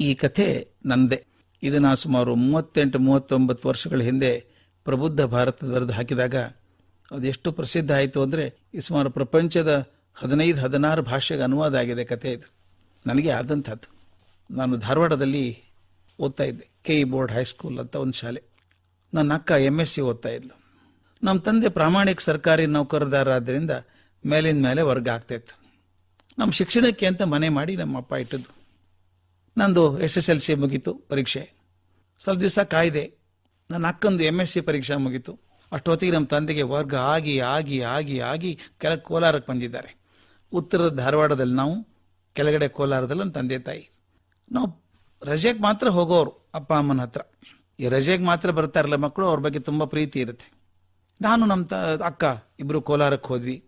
ಈ ಕಥೆ ನಂದೇ. ಇದು ನಾ ಸುಮಾರು ಮೂವತ್ತೆಂಟು, ಮೂವತ್ತೊಂಬತ್ತು ವರ್ಷಗಳ ಹಿಂದೆ ಪ್ರಬುದ್ಧ ಭಾರತದ ಬರೆದು ಹಾಕಿದಾಗ ಅದೆಷ್ಟು ಪ್ರಸಿದ್ಧ ಆಯಿತು ಅಂದರೆ ಈ ಸುಮಾರು ಪ್ರಪಂಚದ ಹದಿನೈದು, ಹದಿನಾರು ಭಾಷೆಗೆ ಅನುವಾದ ಆಗಿದೆ ಕಥೆ ಇದು. ನನಗೆ ಆದಂಥದ್ದು. ನಾನು ಧಾರವಾಡದಲ್ಲಿ ಓದ್ತಾ ಇದ್ದೆ. ಕೆ ಇ ಬೋರ್ಡ್ ಹೈಸ್ಕೂಲ್ ಅಂತ ಒಂದು ಶಾಲೆ. ನನ್ನ ಅಕ್ಕ ಎಂ ಎಸ್ ಸಿ ಓದ್ತಾ ಇದ್ಲು. ನಮ್ಮ ತಂದೆ ಪ್ರಾಮಾಣಿಕ ಸರ್ಕಾರಿ ನೌಕರದಾರರಾದ್ದರಿಂದ ಮೇಲಿನ ಮೇಲೆ ವರ್ಗ ಆಗ್ತಾಯಿತ್ತು ನಮ್ಮ ಶಿಕ್ಷಣಕ್ಕೆ ಅಂತ ಮನೆ ಮಾಡಿ ನಮ್ಮ ಅಪ್ಪ ಇಟ್ಟದ್ದು. ನಂದು ಎಸ್ ಎಸ್ ಎಲ್ ಸಿ ಮುಗೀತು ಪರೀಕ್ಷೆ. ಸ್ವಲ್ಪ ದಿವಸ ಕಾಯ್ದೆ. ನನ್ನ ಅಕ್ಕಂದು ಎಂ ಎಸ್ ಸಿ ಪರೀಕ್ಷೆ ಮುಗೀತು. ಅಷ್ಟೊತ್ತಿಗೆ ನಮ್ಮ ತಂದೆಗೆ ವರ್ಗ ಆಗಿ ಆಗಿ ಆಗಿ ಆಗಿ ಕೆಳಗೆ ಕೋಲಾರಕ್ಕೆ ಬಂದಿದ್ದಾರೆ. ಉತ್ತರದ ಧಾರವಾಡದಲ್ಲಿ ನಾವು, ಕೆಳಗಡೆ ಕೋಲಾರದಲ್ಲಿ ನಮ್ಮ ತಂದೆ ತಾಯಿ. ನಾವು ರಜೆಗೆ ಮಾತ್ರ ಹೋಗೋರು ಅಪ್ಪ, ಅಮ್ಮನ ಹತ್ರ. ಈ ರಜೆಗೆ ಮಾತ್ರ ಬರ್ತಾರಲ್ಲ ಮಕ್ಕಳು, ಅವ್ರ ಬಗ್ಗೆ ತುಂಬ ಪ್ರೀತಿ ಇರುತ್ತೆ. ನಾನು ನಮ್ಮ ತ, ಅಕ್ಕ ಇಬ್ಬರು ಕೋಲಾರಕ್ಕೆ ಹೋದ್ವಿ.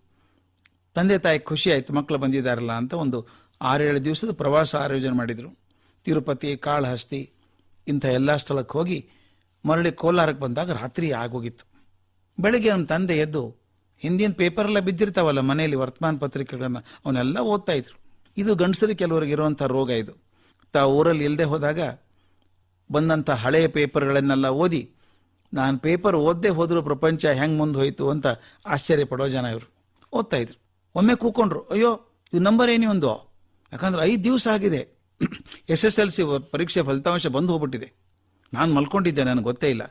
ತಂದೆ ತಾಯಿ ಖುಷಿ ಆಯಿತು, ಮಕ್ಕಳು ಬಂದಿದ್ದಾರಲ್ಲ ಅಂತ ಒಂದು ಆರೇಳು ದಿವಸದ ಪ್ರವಾಸ ಆಯೋಜನೆ ಮಾಡಿದರು. ತಿರುಪತಿ, ಕಾಳಹಸ್ತಿ ಇಂಥ ಎಲ್ಲ ಸ್ಥಳಕ್ಕೆ ಹೋಗಿ ಮರಳಿ ಕೋಲಾರಕ್ಕೆ ಬಂದಾಗ ರಾತ್ರಿ ಆಗೋಗಿತ್ತು. ಬೆಳಗ್ಗೆ ನಮ್ಮ ತಂದೆ ಎದ್ದು ಹಿಂದಿನ ಪೇಪರೆಲ್ಲ ಬಿದ್ದಿರ್ತಾವಲ್ಲ ಮನೆಯಲ್ಲಿ ವರ್ತಮಾನ ಪತ್ರಿಕೆಗಳನ್ನು, ಅವನ್ನೆಲ್ಲ ಓದ್ತಾ ಇದ್ರು. ಇದು ಗಂಡಸರಿಗೆ ಕೆಲವರಿಗೆ ಇರುವಂಥ ರೋಗ ಇದು. ತಾ ಊರಲ್ಲಿ ಇಲ್ಲದೆ ಹೋದಾಗ ಬಂದಂಥ ಹಳೆಯ ಪೇಪರ್ಗಳನ್ನೆಲ್ಲ ಓದಿ, ನಾನು ಪೇಪರ್ ಓದದೆ ಹೋದರೂ ಪ್ರಪಂಚ ಹೆಂಗೆ ಮುಂದೆ ಹೋಯಿತು ಅಂತ ಆಶ್ಚರ್ಯ ಪಡೋ ಜನ ಇವರು. ಓದ್ತಾ ಇದ್ರು. ಒಮ್ಮೆ ಕೂಕೊಂಡ್ರು ಅಯ್ಯೋ ಇದು ನಂಬರ್ ಏನಿ ಒಂದು ಯಾಕಂದ್ರೆ ಐದು ದಿವಸ ಆಗಿದೆ. ಎಸ್ ಎಸ್ ಎಲ್ ಸಿ ಪರೀಕ್ಷೆ ಫಲಿತಾಂಶ ಬಂದು ಹೋಗ್ಬಿಟ್ಟಿದೆ. ನಾನು ಮಲ್ಕೊಂಡಿದ್ದೆ, ನನಗೆ ಗೊತ್ತೇ ಇಲ್ಲ.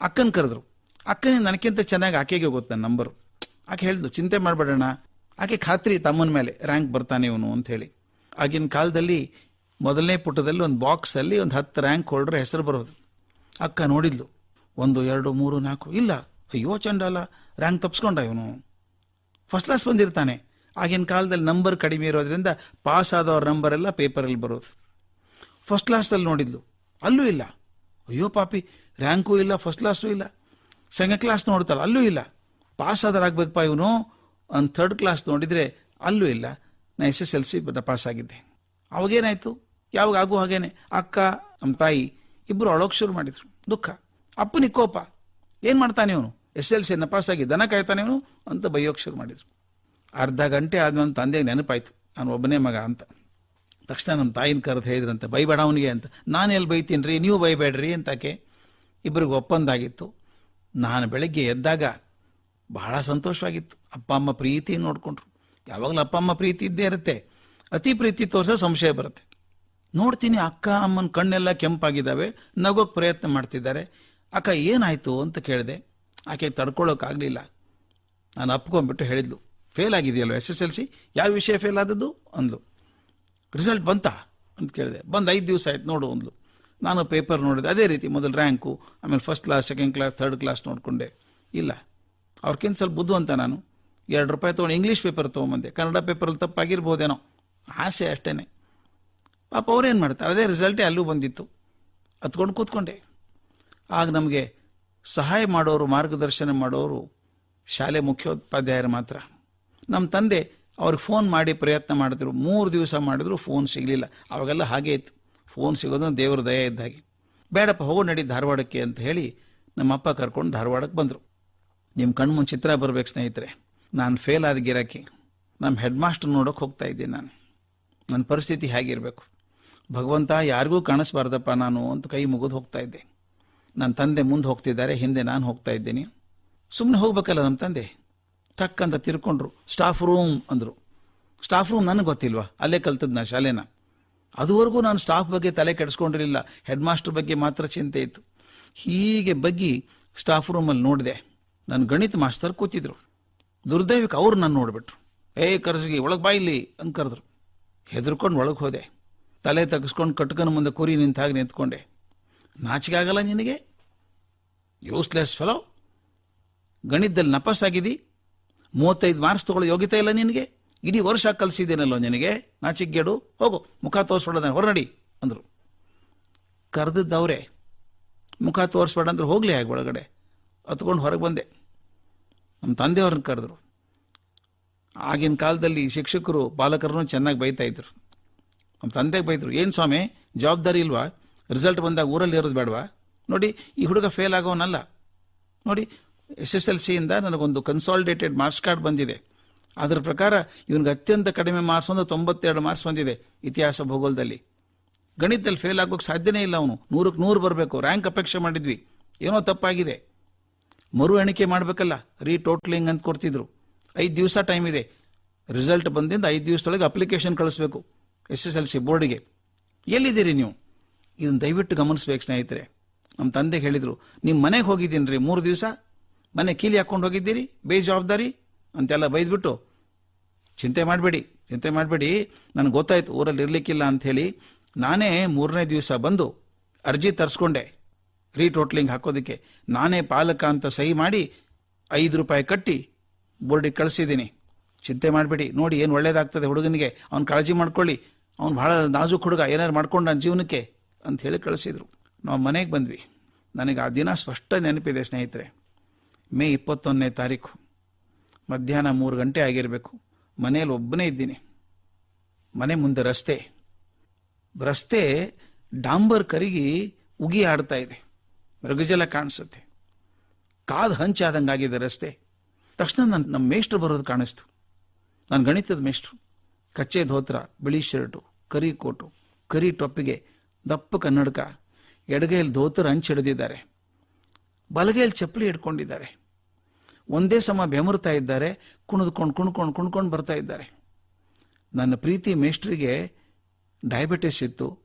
ಅಕ್ಕನ ಕರೆದ್ರು. ಅಕ್ಕನೇ ನನಗಿಂತ ಚೆನ್ನಾಗಿ ಆಕೆಗೆ ಗೊತ್ತ ನಂಬರು. ಆಕೆ ಹೇಳಿದ್ಲು, ಚಿಂತೆ ಮಾಡಬೇಡೋಣ ಆಕೆ ಖಾತ್ರಿ ತಮ್ಮನ ಮೇಲೆ ರ್ಯಾಂಕ್ ಬರ್ತಾನೆ ಇವನು ಅಂತ ಹೇಳಿ. ಆಗಿನ ಕಾಲದಲ್ಲಿ ಮೊದಲನೇ ಪುಟದಲ್ಲಿ ಒಂದು ಬಾಕ್ಸಲ್ಲಿ ಒಂದು ಹತ್ತು ರ್ಯಾಂಕ್ ಹೋಲ್ಡ್ರೆ ಹೆಸರು ಬರೋದು. ಅಕ್ಕ ನೋಡಿದ್ಲು, ಒಂದು, ಎರಡು, ಮೂರು, ನಾಲ್ಕು, ಇಲ್ಲ. ಅಯ್ಯೋ, ಚಂಡಾಲ. ರ್ಯಾಂಕ್ ತಪ್ಸ್ಕೊಂಡ ಇವನು. ಫಸ್ಟ್ ಕ್ಲಾಸ್ ಬಂದಿರ್ತಾನೆ. ಆಗಿನ ಕಾಲದಲ್ಲಿ ನಂಬರ್ ಕಡಿಮೆ ಇರೋದ್ರಿಂದ ಪಾಸ್ ಆದವ್ರ ನಂಬರ್ ಎಲ್ಲ ಪೇಪರಲ್ಲಿ ಬರೋದು. ಫಸ್ಟ್ ಕ್ಲಾಸಲ್ಲಿ ನೋಡಿದ್ಲು. ಅಲ್ಲೂ ಇಲ್ಲ. ಅಯ್ಯೋ ಪಾಪಿ ರ್ಯಾಂಕು ಇಲ್ಲ ಫಸ್ಟ್ ಕ್ಲಾಸು ಇಲ್ಲ. ಸೆಕೆಂಡ್ ಕ್ಲಾಸ್ ನೋಡ್ತಾಳೆ, ಅಲ್ಲೂ ಇಲ್ಲ. ಪಾಸ್ ಆದ್ರೆ ಆಗ್ಬೇಕಪ್ಪ ಇವನು. ಒಂದು ಥರ್ಡ್ ಕ್ಲಾಸ್ ನೋಡಿದರೆ ಅಲ್ಲೂ ಇಲ್ಲ. ನಾ S S L C pass ಆಗಿದ್ದೆ. ಅವಾಗೇನಾಯಿತು? ಯಾವಾಗ ಆಗು ಹಾಗೇನೆ. ಅಕ್ಕ ನಮ್ಮ ತಾಯಿ ಇಬ್ಬರು ಅಳೋಕೆ ಶುರು ಮಾಡಿದ್ರು. ದುಃಖ. ಅಪ್ಪನಿಗೆ ಕೋಪ. ಏನು ಮಾಡ್ತಾನೆ ಇವನು? ಎಸ್ ಎಲ್ ಸಿ ಪಾಸಾಗಿ ದನ ಕಾಯ್ತಾನೆ ಇವನು ಅಂತ ಬೈಯೋಕ್ ಶುರು ಮಾಡಿದ್ರು. ಅರ್ಧ ಗಂಟೆ ಆದ್ಮೇಲೆ ತಂದೆಗೆ ನೆನಪಾಯ್ತು, ನಾನು ಒಬ್ಬನೇ ಮಗ ಅಂತ. ತಕ್ಷಣ ನಮ್ಮ ತಾಯಿನ ಕರೆದು ಹೇಳಿದ್ರಂತೆ, ಬೈಬೇಡ ಅವನಿಗೆ ಅಂತ. ನಾನು ಎಲ್ಲಿ ಬೈತೀನಿ ರೀ ನೀವು ಬೈಬೇಡ್ರಿ ಅಂತಾಕೆ ಇಬ್ಬರಿಗೆ ಒಪ್ಪಂದ ಆಗಿತ್ತು ನಾನು ಬೆಳಗ್ಗೆ ಎದ್ದಾಗ ಬಹಳ ಸಂತೋಷವಾಗಿತ್ತು. ಅಪ್ಪ, ಅಮ್ಮ ಪ್ರೀತಿ ನೋಡಿಕೊಂಡ್ರು. ಯಾವಾಗಲೂ ಅಪ್ಪ, ಅಮ್ಮ ಪ್ರೀತಿ ಇದ್ದೇ ಇರುತ್ತೆ. ಅತಿ ಪ್ರೀತಿ ತೋರಿಸೋ ಸಂಶಯ ಬರುತ್ತೆ. ನೋಡ್ತೀನಿ ಅಕ್ಕ, ಅಮ್ಮನ ಕಣ್ಣೆಲ್ಲ ಕೆಂಪಾಗಿದ್ದಾವೆ ನಗೋಕ್ಕೆ ಪ್ರಯತ್ನ ಮಾಡ್ತಿದ್ದಾರೆ. ಅಕ್ಕ, ಏನಾಯಿತು? ಅಂತ ಕೇಳಿದೆ. ಆಕೆ ತಡ್ಕೊಳ್ಳೋಕ್ಕಾಗಲಿಲ್ಲ ನಾನು ಅಪ್ಕೊಂಬಿಟ್ಟು ಹೇಳಿದ್ಲು. ಫೇಲ್ ಆಗಿದೆಯಲ್ವ ಎಸ್ ಎಸ್ ಎಲ್ ಸಿ ಯಾವ ವಿಷಯ ಫೇಲ್ ಆದದ್ದು? ಅಂದ್ಲು. ರಿಸಲ್ಟ್ ಬಂತ? ಅಂತ ಕೇಳಿದೆ. ಬಂದು ಐದು ದಿವಸ ಆಯ್ತು ನೋಡು, ಅಂದ್ಲು. ನಾನು ಪೇಪರ್ ನೋಡಿದೆ. ಅದೇ ರೀತಿ ಮೊದಲು ರ್ಯಾಂಕು ಆಮೇಲೆ first class second class third class ನೋಡಿಕೊಂಡೆ. ಇಲ್ಲ. ಅವ್ರಿಗಿಂತ ಸ್ವಲ್ಪ ಬುದ್ಧು ನಾನು. ಎರಡು ರೂಪಾಯಿ ತೊಗೊಂಡು ಇಂಗ್ಲೀಷ್ ಪೇಪರ್ ತೊಗೊಂಬಂದೆ. ಕನ್ನಡ ಪೇಪರಲ್ಲಿ ತಪ್ಪಾಗಿರ್ಬೋದೇನೋ. ಆಸೆ ಅಷ್ಟೇ ಪಾಪ ಅವ್ರೇನು ಮಾಡ್ತಾರೆ? ಅದೇ ರಿಸಲ್ಟೇ ಅಲ್ಲೂ ಬಂದಿತ್ತು. ಹತ್ಕೊಂಡು ಕೂತ್ಕೊಂಡೆ. ಆಗ ನಮಗೆ ಸಹಾಯ ಮಾಡೋರು, ಮಾರ್ಗದರ್ಶನ ಮಾಡೋರು ಶಾಲೆ ಮುಖ್ಯೋಪಾಧ್ಯಾಯರು ಮಾತ್ರ. ನಮ್ಮ ತಂದೆ ಅವ್ರಿಗೆ ಫೋನ್ ಮಾಡಿ ಪ್ರಯತ್ನ ಮಾಡಿದ್ರು. ಮೂರು ದಿವಸ ಮಾಡಿದ್ರು ಫೋನ್ ಸಿಗಲಿಲ್ಲ. ಅವಾಗೆಲ್ಲ ಹಾಗೆ ಇತ್ತು. ಫೋನ್ ಸಿಗೋದು ದೇವ್ರ ದಯ ಇದ್ದಾಗೆ ಬೇಡಪ್ಪ, ಹೋಗೋ, ನಡಿ ಧಾರವಾಡಕ್ಕೆ ಅಂತ ಹೇಳಿ ನಮ್ಮ ಅಪ್ಪ ಕರ್ಕೊಂಡು ಧಾರವಾಡಕ್ಕೆ ಬಂದರು. ನಿಮ್ಮ ಕಣ್ಮುಂದ್ ಚಿತ್ರ ಬರಬೇಕು ಸ್ನೇಹಿತರೆ. ನಾನು ಫೇಲ್ ಆದ ಗಿರಾಕಿ. ನಮ್ಮ ಹೆಡ್ ಮಾಸ್ಟರ್ ನೋಡೋಕೆ ಹೋಗ್ತಾ ಇದ್ದೀನಿ ನಾನು. ನನ್ನ ಪರಿಸ್ಥಿತಿ ಹೇಗಿರಬೇಕು? ಭಗವಂತ ಯಾರಿಗೂ ಕಾಣಿಸ್ಬಾರ್ದಪ್ಪ ನಾನು ಅಂತ ಕೈ ಮುಗಿದು ಹೋಗ್ತಾ ಇದ್ದೆ. ನನ್ನ ತಂದೆ ಮುಂದೆ ಹೋಗ್ತಿದ್ದಾರೆ, ಹಿಂದೆ ನಾನು ಹೋಗ್ತಾ ಇದ್ದೀನಿ. ಸುಮ್ಮನೆ ಹೋಗ್ಬೇಕಲ್ಲ ನಮ್ಮ ತಂದೆ? ಟಕ್ ಅಂತ ತಿರ್ಕೊಂಡ್ರು. ಸ್ಟಾಫ್ ರೂಮ್ ಅಂದರು. ಸ್ಟಾಫ್ ರೂಮ್ ನನಗೆ ಗೊತ್ತಿಲ್ವಾ? ಅಲ್ಲೇ ಕಲ್ತದ್ದು ನಾ ಶಾಲೆನ. ಅದುವರೆಗೂ ನಾನು ಸ್ಟಾಫ್ ಬಗ್ಗೆ ತಲೆ ಕೆಡಿಸ್ಕೊಂಡಿರಲಿಲ್ಲ. ಹೆಡ್ ಮಾಸ್ಟರ್ ಬಗ್ಗೆ ಮಾತ್ರ ಚಿಂತೆ ಇತ್ತು. ಹೀಗೆ ಬಗ್ಗಿ ಸ್ಟಾಫ್ ರೂಮಲ್ಲಿ ನೋಡಿದೆ. ನನ್ನ ಗಣಿತ ಮಾಸ್ತರ್ ಕೂತಿದ್ರು. ದುರ್ದೈವಕ್ಕೆ ಅವ್ರು ನಾನು ನೋಡ್ಬಿಟ್ರು. ಏ ಕರ್ಸಿಗೆ, ಒಳಗೆ ಬಾಯಿಲಿ ಅಂತ ಕರೆದ್ರು. ಹೆದರ್ಕೊಂಡು ಒಳಗೆ ಹೋದೆ. ತಲೆ ತಗ್ಸ್ಕೊಂಡು ಕಟ್ಕನ ಮುಂದೆ ಕುರಿ ನಿಂತಾಗ ನಿಂತ್ಕೊಂಡೆ. ನಾಚಿಕೆ ಆಗಲ್ಲ ನಿನಗೆ? ಯೂಸ್ಲೆಸ್ ಫೆಲೋ ಗಣಿತದಲ್ಲಿ ನಪಸ್ಸಾಗಿದ್ದಿ ಮೂವತ್ತೈದು ಮಾರ್ಕ್ಸ್ ತಗೊಳ್ಳೋ ಯೋಗ್ಯತೆ ಇಲ್ಲ ನಿನಗೆ? ಇಡೀ ವರ್ಷ ಕಲಿಸಿದ್ದೇನಲ್ಲೋ ನಿನಗೆ? ನಾಚಿಕೆಗೇಡು, ಹೋಗು, ಮುಖ ತೋರಿಸ್ಬೇಡ ಹೊರನಡಿ, ಅಂದರು. ಕರೆದಿದ್ದವ್ರೆ, ಮುಖ ತೋರಿಸ್ಬೇಡ ಅಂದ್ರೆ ಹೋಗಲಿ ಹಾಗೆ ಒಳಗಡೆ. ಹತ್ಕೊಂಡು ಹೊರಗೆ ಬಂದೆ. ನಮ್ಮ ತಂದೆಯವ್ರನ್ನ ಕರೆದ್ರು. ಆಗಿನ ಕಾಲದಲ್ಲಿ ಶಿಕ್ಷಕರು, ಬಾಲಕರನ್ನು ಚೆನ್ನಾಗಿ ಬೈತಾ ನಮ್ಮ ತಂದೆಗೆ ಬೈದ್ರು, ಏನು ಸ್ವಾಮಿ, ಜವಾಬ್ದಾರಿ ಇಲ್ವಾ? ರಿಸಲ್ಟ್ ಬಂದಾಗ ಊರಲ್ಲಿ ಇರೋದು ಬೇಡವಾ? ನೋಡಿ, ಈ ಹುಡುಗ ಫೇಲ್ ಆಗೋನಲ್ಲ. ನೋಡಿ ಎಸ್ ಎಸ್ ಎಲ್ ಸಿಯಿಂದ ನನಗೊಂದು ಕನ್ಸಾಲಿಡೇಟೆಡ್ ಮಾರ್ಕ್ಸ್ ಕಾರ್ಡ್ ಬಂದಿದೆ. ಅದರ ಪ್ರಕಾರ ಇವನಿಗೆ ಅತ್ಯಂತ ಕಡಿಮೆ ಮಾರ್ಕ್ಸ್ ಒಂದು ತೊಂಬತ್ತೆರಡು ಮಾರ್ಕ್ಸ್ ಬಂದಿದೆ ಇತಿಹಾಸ ಭೂಗೋಳದಲ್ಲಿ. ಗಣಿತದಲ್ಲಿ ಫೇಲ್ ಆಗೋಕೆ ಸಾಧ್ಯನೇ ಇಲ್ಲ ಅವನು. ನೂರಕ್ಕೆ ನೂರು ಬರಬೇಕು. ರ್ಯಾಂಕ್ ಅಪೇಕ್ಷೆ ಮಾಡಿದ್ವಿ. ಏನೋ ತಪ್ಪಾಗಿದೆ. ಮರು ಎಣಿಕೆ ಮಾಡಬೇಕಲ್ಲ. ರೀ ಟೋಟ್ಲಿಂಗ್ ಅಂತ ಕೊಡ್ತಿದ್ರು. ಐದು ದಿವಸ ಟೈಮ್ ಇದೆ. ರಿಸಲ್ಟ್ ಬಂದಿಂದ ಐದು ದಿವಸದೊಳಗೆ ಅಪ್ಲಿಕೇಶನ್ ಕಳಿಸ್ಬೇಕು ಎಸ್ ಎಸ್ ಎಲ್ ಸಿ ಬೋರ್ಡಿಗೆ. ಎಲ್ಲಿದ್ದೀರಿ ನೀವು? ಇದನ್ನು ದಯವಿಟ್ಟು ಗಮನಿಸ್ಬೇಕು ಸ್ನೇಹಿತರೆ. ನಮ್ಮ ತಂದೆ ಹೇಳಿದರು ನಿಮ್ಮ ಮನೆಗೆ ಹೋಗಿದ್ದೀನಿ ರೀ ಮೂರು ದಿವಸ ಮನೆ ಕೀಲಿ ಹಾಕೊಂಡು ಹೋಗಿದ್ದೀರಿ ಬೇಜವಾಬ್ದಾರಿ ಅಂತೆಲ್ಲ ಬೈದ್ಬಿಟ್ಟು, ಚಿಂತೆ ಮಾಡಬೇಡಿ ಚಿಂತೆ ಮಾಡಬೇಡಿ. ನನಗೆ ಗೊತ್ತಾಯ್ತು, ಊರಲ್ಲಿ ಇರಲಿಕ್ಕಿಲ್ಲ ಅಂಥೇಳಿ ನಾನೇ ಮೂರನೇ ದಿವಸ ಬಂದು ಅರ್ಜಿ ತರಿಸ್ಕೊಂಡೆ, ರೀಟೋಟ್ಲಿಂಗ್ ಹಾಕೋದಕ್ಕೆ. ನಾನೇ ಪಾಲಕ ಅಂತ ಸಹಿ ಮಾಡಿ ಐದು ರೂಪಾಯಿ ಕಟ್ಟಿ ಬೋರ್ಡಿಗೆ ಕಳಿಸಿದ್ದೀನಿ. ಚಿಂತೆ ಮಾಡಬೇಡಿ, ನೋಡಿ ಏನು ಒಳ್ಳೇದಾಗ್ತದೆ ಹುಡುಗನಿಗೆ. ಅವ್ನು ಕಾಳಜಿ ಮಾಡ್ಕೊಳ್ಳಿ. ಅವ್ನು ಭಾಳ ನಾಜೂಕ್ ಹುಡುಗ ಏನಾರು ಮಾಡ್ಕೊಂಡು ನನ್ನ ಜೀವನಕ್ಕೆ ಅಂತ ಹೇಳಿ ಕಳಿಸಿದ್ರು. ನಾವು ಮನೆಗೆ ಬಂದ್ವಿ. ನನಗೆ ಆ ದಿನ ಸ್ಪಷ್ಟ ನೆನಪಿದೆ ಸ್ನೇಹಿತರೆ. ಮೇ ಇಪ್ಪತ್ತೊಂದನೇ ತಾರೀಕು. ಮಧ್ಯಾಹ್ನ ಮೂರು ಗಂಟೆ ಆಗಿರಬೇಕು. ಮನೆಯಲ್ಲಿ ಒಬ್ಬನೇ ಇದ್ದೀನಿ. ಮನೆ ಮುಂದೆ ರಸ್ತೆ. ರಸ್ತೆ ಡಾಂಬರ್ ಕರಿಗಿ ಉಗಿ ಆಡ್ತಾ ಇದೆ. ಮೃಗಜಲ ಕಾಣಿಸುತ್ತೆ. ಕಾದು ಹಂಚಾದಂಗಾಗಿದೆ ರಸ್ತೆ. ತಕ್ಷಣ ನನ್ನ ನಮ್ಮ ಮೇಷ್ಟ್ರು ಬರೋದು ಕಾಣಿಸ್ತು. ನಾನು ಗಣಿತದ ಮೇಷ್ಟ್ರು. ಕಚ್ಚೆ ಧೋತ್ರ, ಬಿಳಿ ಶರ್ಟು, ಕರಿ ಕೋಟು, ಕರಿ ಟೊಪ್ಪಿಗೆ ದಪ್ಪ ಕನ್ನಡಕ ಎಡಗೈಯಲ್ಲಿ ಧೋತ್ರ ಹಿಡಿದಿದ್ದಾರೆ. ಬಲಗೈಯಲ್ಲಿ ಚಪ್ಪಲಿ ಹಿಡ್ಕೊಂಡಿದ್ದಾರೆ. ಒಂದೇ ಸಮ ಬೆಮರ್ತಾ ಇದ್ದಾರೆ, ಕುಣಿದ್ಕೊಂಡು, ಕುಣ್ಕೊಂಡು ಕುಣ್ಕೊಂಡು ಬರ್ತಾ ಇದ್ದಾರೆ. ನನ್ನ ಪ್ರೀತಿ ಮೇಷ್ಟ್ರಿಗೆ ಡಯಾಬಿಟಿಸ್ ಇತ್ತು.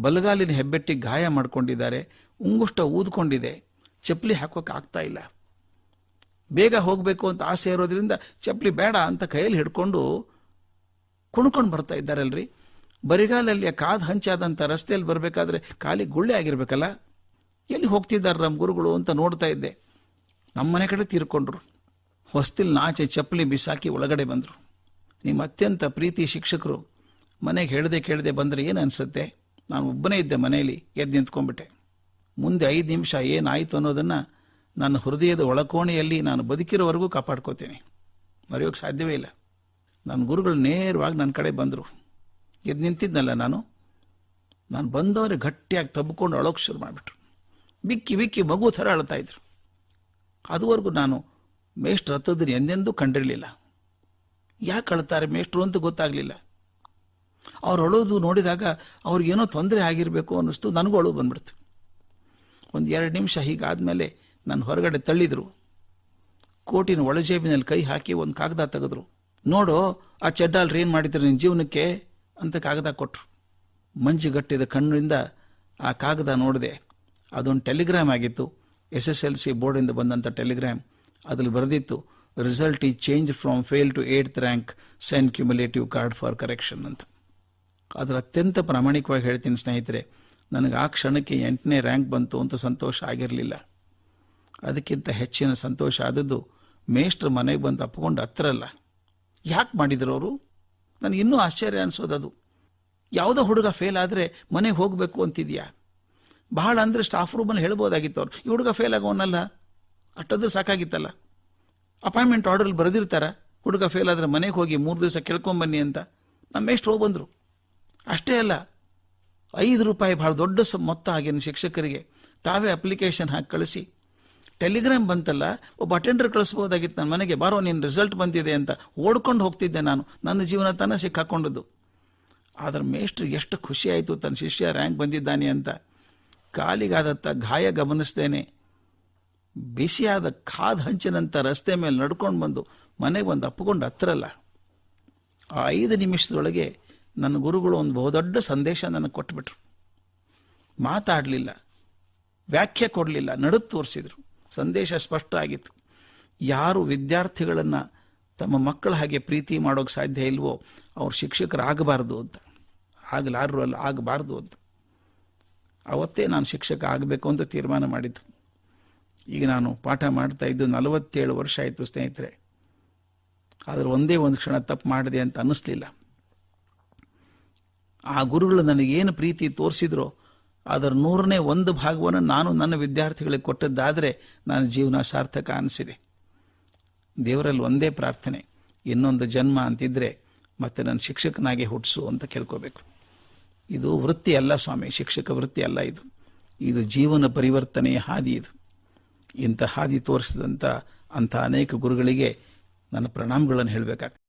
ಬಲಗಾಲಿನ ಹೆಬ್ಬೆಟ್ಟಿ ಗಾಯ ಮಾಡ್ಕೊಂಡಿದ್ದಾರೆ. ಉಂಗುಷ್ಟ ಊದ್ಕೊಂಡಿದೆ. ಚಪ್ಪಲಿ ಹಾಕೋಕೆ ಆಗ್ತಾ ಇಲ್ಲ. ಬೇಗ ಹೋಗಬೇಕು ಅಂತ ಆಸೆ ಇರೋದ್ರಿಂದ ಚಪ್ಪಲಿ ಬೇಡ ಅಂತ ಕೈಯಲ್ಲಿ ಹಿಡ್ಕೊಂಡು ಕುಣ್ಕೊಂಡು ಬರ್ತಾ ಇದ್ದಾರಲ್ರಿ. ಬರಿಗಾಲಲ್ಲಿ ಕಾದು ಹಂಚಾದಂಥ ರಸ್ತೆಯಲ್ಲಿ ಬರಬೇಕಾದ್ರೆ ಕಾಲಿಗೆ ಗುಳ್ಳೆ ಆಗಿರ್ಬೇಕಲ್ಲ? ಎಲ್ಲಿ ಹೋಗ್ತಿದ್ದಾರೆ ನಮ್ಮ ಗುರುಗಳು ಅಂತ ನೋಡ್ತಾ ಇದ್ದೆ. ನಮ್ಮ ಮನೆ ಕಡೆ ತೀರ್ಕೊಂಡ್ರು. ಹೊಸ್ತಿಲ್ ನಾಚೆ ಚಪ್ಪಲಿ ಬಿಸಾಕಿ ಒಳಗಡೆ ಬಂದರು. ನಿಮ್ಮ ಅತ್ಯಂತ ಪ್ರೀತಿ ಶಿಕ್ಷಕರು ಮನೆಗೆ ಹೇಳದೆ ಕೇಳದೆ ಬಂದರೆ ಏನು ಅನಿಸುತ್ತೆ? ನಾನು ಒಬ್ಬನೇ ಇದ್ದೆ ಮನೆಯಲ್ಲಿ ಎದ್ದು ನಿಂತ್ಕೊಂಡ್ಬಿಟ್ಟೆ. ಮುಂದೆ ಐದು ನಿಮಿಷ ಏನಾಯಿತು ಅನ್ನೋದನ್ನು ನನ್ನ ಹೃದಯದ ಒಳಕೋಣೆಯಲ್ಲಿ ನಾನು ಬದುಕಿರೋವರೆಗೂ ಕಾಪಾಡ್ಕೋತೇನೆ. ಮರೆಯೋಕೆ ಸಾಧ್ಯವೇ ಇಲ್ಲ. ನನ್ನ ಗುರುಗಳು ನೇರವಾಗಿ ನನ್ನ ಕಡೆ ಬಂದರು. ಎದ್ದು ನಿಂತಿದ್ದನಲ್ಲ ನಾನು? ನಾನು ಬಂದವರೇ ಗಟ್ಟಿಯಾಗಿ ತಬ್ಕೊಂಡು ಅಳೋಕೆ ಶುರು ಮಾಡಿಬಿಟ್ರು. ಬಿಕ್ಕಿ ಬಿಕ್ಕಿ ಮಗು ಥರ ಅಳ್ತಾ ಇದ್ರು. ಅದುವರೆಗೂ ನಾನು ಮೇಷ್ಟ್ರು ಹತ್ತದನ್ನು ಎಂದೆಂದೂ ಕಂಡಿರಲಿಲ್ಲ. ಯಾಕೆ ಅಳ್ತಾರೆ ಮೇಷ್ಟ್ರು ಅಂತ ಗೊತ್ತಾಗಲಿಲ್ಲ. ಅವ್ರು ಅಳೋದು ನೋಡಿದಾಗ ಅವ್ರಿಗೇನೋ ತೊಂದರೆ ಆಗಿರಬೇಕು ಅನ್ನಿಸ್ತು, ನನಗೂ ಅಳು ಬಂದ್ಬಿಡ್ತು. ಒಂದು ಎರಡು ನಿಮಿಷ ಹೀಗಾದಮೇಲೆ ನಾನು ಹೊರಗಡೆ ತಳ್ಳಿದ್ರು. ಕೋಟಿನ ಒಳಜೇಬಿನಲ್ಲಿ ಕೈ ಹಾಕಿ ಒಂದು ಕಾಗದ ತೆಗೆದ್ರು. ನೋಡು, ಆ ಚೆಡ್ಡಾಲ್ರಿ ಏನು ಮಾಡಿದ್ರು ನಿನ್ನ ಜೀವನಕ್ಕೆ ಅಂತ ಕಾಗದ ಕೊಟ್ರು. ಮಂಜುಗಟ್ಟಿದ ಕಣ್ಣಿಂದ ಆ ಕಾಗದ ನೋಡಿದೆ, ಅದೊಂದು ಟೆಲಿಗ್ರಾಮ್ ಆಗಿತ್ತು. ಎಸ್ ಎಸ್ ಎಲ್ ಸಿ ಬೋರ್ಡಿಂದ ಬಂದಂಥ ಟೆಲಿಗ್ರಾಮ್ ಅದರಲ್ಲಿ ಬರೆದಿತ್ತು, ರಿಸಲ್ಟ್ ಈ change from fail to eight rank Sen cumulative card for correction ಅಂತ. ಅದರ ಅತ್ಯಂತ ಪ್ರಾಮಾಣಿಕವಾಗಿ ಹೇಳ್ತೀನಿ ಸ್ನೇಹಿತರೆ, ನನಗೆ ಆ ಕ್ಷಣಕ್ಕೆ ಎಂಟನೇ ರ್ಯಾಂಕ್ ಬಂತು ಅಂತ ಸಂತೋಷ ಆಗಿರಲಿಲ್ಲ. ಅದಕ್ಕಿಂತ ಹೆಚ್ಚಿನ ಸಂತೋಷ ಆದದ್ದು, ಮೇಷ್ಟ್ರ ಮನೆಗೆ ಬಂದು ಅಪ್ಕೊಂಡು ಹತ್ತಿರಲ್ಲ ಯಾಕೆ ಮಾಡಿದ್ರು ಅವರು? ನನಗಿನ್ನೂ ಆಶ್ಚರ್ಯ ಅನಿಸೋದು ಯಾವುದೋ ಹುಡುಗ ಫೇಲ್ ಆದರೆ ಮನೆಗೆ ಹೋಗಬೇಕು ಅಂತಿದ್ಯಾ? ಬಹಳ ಅಂದರೆ ಸ್ಟಾಫ್ ರೂಮಲ್ಲಿ ಹೇಳ್ಬೋದಾಗಿತ್ತು ಅವ್ರು. ಈ ಹುಡುಗ ಫೇಲ್ ಆಗೋನಲ್ಲ? ಅಷ್ಟೊಂದು ಸಾಕಾಗಿತ್ತಲ್ಲ? ಅಪಾಯಿಂಟ್ಮೆಂಟ್ ಆರ್ಡ್ರಲ್ಲಿ ಬರೆದಿರ್ತಾರೆ. ಹುಡುಗ ಫೇಲ್ ಆದರೆ ಮನೆಗೆ ಹೋಗಿ ಮೂರು ದಿವಸ ಕೇಳ್ಕೊಂಬನ್ನಿ ಅಂತ. ನಮ್ಮ ಎಷ್ಟು ಹೋಗಿ ಬಂದರು. ಅಷ್ಟೇ ಅಲ್ಲ, ಐದು ರೂಪಾಯಿ ಭಾಳ ದೊಡ್ಡ ಮೊತ್ತ ಆಗಿನ ಶಿಕ್ಷಕರಿಗೆ ತಾವೇ ಅಪ್ಲಿಕೇಶನ್ ಹಾಕಿ ಕಳಿಸಿ. ಟೆಲಿಗ್ರಾಮ್ ಬಂತಲ್ಲ, ಒಬ್ಬ ಅಟೆಂಡರ್ ಕಳಿಸ್ಬೋದಾಗಿತ್ತು ನನ್ನ ಮನೆಗೆ, ಬಾರೋ ನಿನ್ನ ರಿಸಲ್ಟ್ ಬಂದಿದೆ ಅಂತ ಓಡ್ಕೊಂಡು ಹೋಗ್ತಿದ್ದೆ ನಾನು. ನನ್ನ ಜೀವನ ತಾನೇ ಸಿಕ್ಕಾಕೊಂಡದ್ದು. ಆದ್ರೆ ಮೇಷ್ಟ್ರು ಎಷ್ಟು ಖುಷಿ ಆಯಿತು, ತನ್ನ ಶಿಷ್ಯ ರ್ಯಾಂಕ್ ಬಂದಿದ್ದಾನೆ ಅಂತ. ಕಾಲಿಗಾದತ್ತ ಗಾಯ ಗಮನಿಸ್ತೇನೆ. ಬಿಸಿಯಾದ ಕಾದ ಹಂಚಿನಂಥ ರಸ್ತೆ ಮೇಲೆ ನಡ್ಕೊಂಡು ಬಂದು ಮನೆಗೆ ಬಂದು ಅಪ್ಪಿಕೊಂಡು ಹತ್ತಿರಲ್ಲ ಆ ಐದು ನಿಮಿಷದೊಳಗೆ ನನ್ನ ಗುರುಗಳು ಒಂದು ಬಹುದೊಡ್ಡ ಸಂದೇಶ ನನಗೆ ಕೊಟ್ಬಿಟ್ರು. ಮಾತಾಡಲಿಲ್ಲ, ವ್ಯಾಖ್ಯೆ ಕೊಡಲಿಲ್ಲ ನಡುತ್ತು ತೋರಿಸಿದ್ರು. ಸಂದೇಶ ಸ್ಪಷ್ಟ ಆಗಿತ್ತು. ಯಾರು ವಿದ್ಯಾರ್ಥಿಗಳನ್ನು ತಮ್ಮ ಮಕ್ಕಳ ಹಾಗೆ ಪ್ರೀತಿ ಮಾಡೋಕ್ಕೆ ಸಾಧ್ಯ ಇಲ್ವೋ, ಅವ್ರು ಶಿಕ್ಷಕರಾಗಬಾರ್ದು ಅಂತ. ಆಗಲಾರರು ಅಲ್ಲ, ಆಗಬಾರ್ದು ಅಂತ. ಅವತ್ತೇ ನಾನು ಶಿಕ್ಷಕ ಆಗಬೇಕು ಅಂತ ತೀರ್ಮಾನ ಮಾಡಿದ್ದು. ಈಗ ನಾನು ಪಾಠ ಮಾಡ್ತಾ ಇದ್ದು ನಲವತ್ತೇಳು ವರ್ಷ ಆಯಿತು ಸ್ನೇಹಿತರೆ. ಆದರೆ ಒಂದೇ ಒಂದು ಕ್ಷಣ ತಪ್ಪು ಮಾಡಿದೆ ಅಂತ ಅನ್ನಿಸ್ಲಿಲ್ಲ. ಆ ಗುರುಗಳು ನನಗೇನು ಪ್ರೀತಿ ತೋರಿಸಿದ್ರೋ ಅದರ ನೂರನೇ ಒಂದು ಭಾಗವನ್ನು ನಾನು ನನ್ನ ವಿದ್ಯಾರ್ಥಿಗಳಿಗೆ ಕೊಟ್ಟದ್ದಾದರೆ ನನ್ನ ಜೀವನ ಸಾರ್ಥಕ ಅನಿಸಿದೆ. ದೇವರಲ್ಲಿ ಒಂದೇ ಪ್ರಾರ್ಥನೆ, ಇನ್ನೊಂದು ಜನ್ಮ ಅಂತಿದ್ರೆ ಮತ್ತೆ ನನ್ನ ಶಿಕ್ಷಕನಾಗೆ ಹುಟ್ಟಿಸು ಅಂತ ಕೇಳ್ಕೋಬೇಕು. ಇದು ವೃತ್ತಿ ಅಲ್ಲ ಸ್ವಾಮಿ, ಶಿಕ್ಷಕ ವೃತ್ತಿ ಅಲ್ಲ ಇದು. ಇದು ಜೀವನ ಪರಿವರ್ತನೆಯ ಹಾದಿ ಇದು. ಇಂಥ ಹಾದಿ ತೋರಿಸಿದಂಥ ಅಂಥ ಅನೇಕ ಗುರುಗಳಿಗೆ ನನ್ನ ಪ್ರಣಾಮಗಳನ್ನು ಹೇಳಬೇಕಾಗ್ತದೆ.